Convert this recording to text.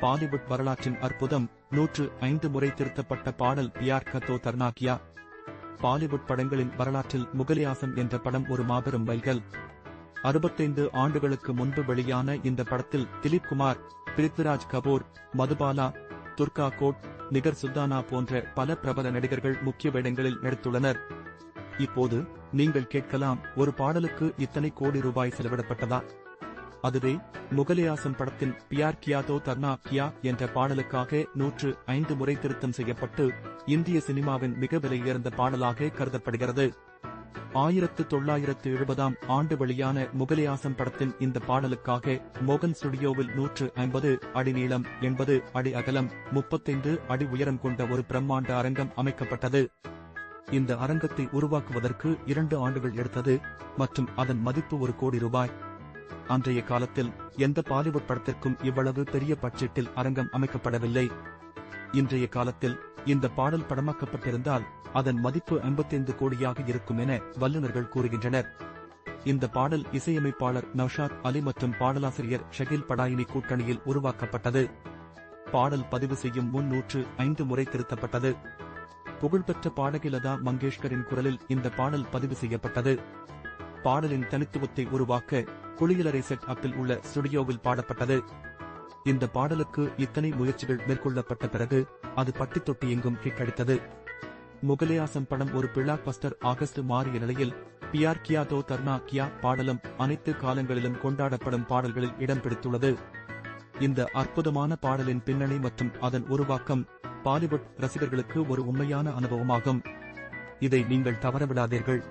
பாலிவுட் வரலாற்றின் அற்புதம் நூற்று ஐந்து முறை திருத்தப்பட்ட பாடல் பியார் கத்தோ தர்னாக்கியா பாலிவுட் படங்களின் வரலாற்றில் முகலியாசம் என்ற படம் ஒரு மாபெரும் மைல்கல் அறுபத்தைந்து ஆண்டுகளுக்கு முன்பு வெளியான இந்த படத்தில் திலீப் குமார் பிரித்விராஜ் கபூர் மதுபாலா துர்கா கோட் நிகர் சுல்தானா போன்ற பல பிரபல நடிகர்கள் முக்கிய வேடங்களில் நடித்துள்ளனர். இப்போது நீங்கள் கேட்கலாம் ஒரு பாடலுக்கு இத்தனை கோடி ரூபாய் செலவிடப்பட்டதா? அதுவே முகலியாசம் படத்தின் பியார் கியாதோ தர்னா கியா என்ற பாடலுக்காக நூற்று ஐந்து முறை திருத்தம் செய்யப்பட்டு இந்திய சினிமாவின் மிக விலையுயர்ந்த பாடலாக கருதப்படுகிறது. ஆயிரத்து தொள்ளாயிரத்து எழுபதாம் ஆண்டு வெளியான முகலியாசம் படத்தின் இந்த பாடலுக்காக மோகன் ஸ்டுடியோவில் நூற்று ஐம்பது அடி நீளம் எண்பது அடி அகலம் முப்பத்தைந்து அடி உயரம் கொண்ட ஒரு பிரம்மாண்ட அரங்கம் அமைக்கப்பட்டது. இந்த அரங்கத்தை உருவாக்குவதற்கு இரண்டு ஆண்டுகள் எடுத்தது மற்றும் அதன் மதிப்பு ஒரு கோடி ரூபாய். அன்றைய காலத்தில் எந்த பாலிவுட் படத்திற்கும் இவ்வளவு பெரிய பட்ஜெட்டில் அரங்கம் அமைக்கப்படவில்லை. இன்றைய காலத்தில் இந்த பாடல் படமாக்கப்பட்டிருந்தால் அதன் மதிப்பு 55 கோடியாக இருக்கும் என வல்லுநர்கள் கூறுகின்றனர். இந்த பாடல் இசையமைப்பாளர் நௌஷாத் அலி மற்றும் பாடலாசிரியர் ஷகில் படாயினி கூட்டணியில் உருவாக்கப்பட்டது. பாடல் பதிவு செய்யும் முன் நூற்று ஐந்து முறை திருத்தப்பட்டது. புகழ்பெற்ற பாடகி லதா மங்கேஷ்கரின் குரலில் இந்த பாடல் பதிவு செய்யப்பட்டது. பாடலின் தனித்துவத்தை உருவாக்க குளியலறை செட் அப்பில் உள்ள ஸ்டுடியோவில் பாடப்பட்டது. இந்த பாடலுக்கு இத்தனை முயற்சிகள் மேற்கொள்ளப்பட்ட பிறகு அது பட்டி தொட்டி எங்கும் கிக்கடித்தது முகலியாசம் படம் ஒரு பிளாக் பஸ்டர் ஆகஸ்ட் மாறிய நிலையில் பியார் கியா தோ தர்னா கியா பாடலும் அனைத்து காலங்களிலும் கொண்டாடப்படும் பாடல்களில் இடம் பிடித்துள்ளது. இந்த அற்புதமான பாடலின் பின்னணி மற்றும் அதன் உருவாக்கம் பாலிவுட் ரசிகர்களுக்கு ஒரு உண்மையான அனுபவமாகும். இதை நீங்கள் தவறவிடாதீர்கள்.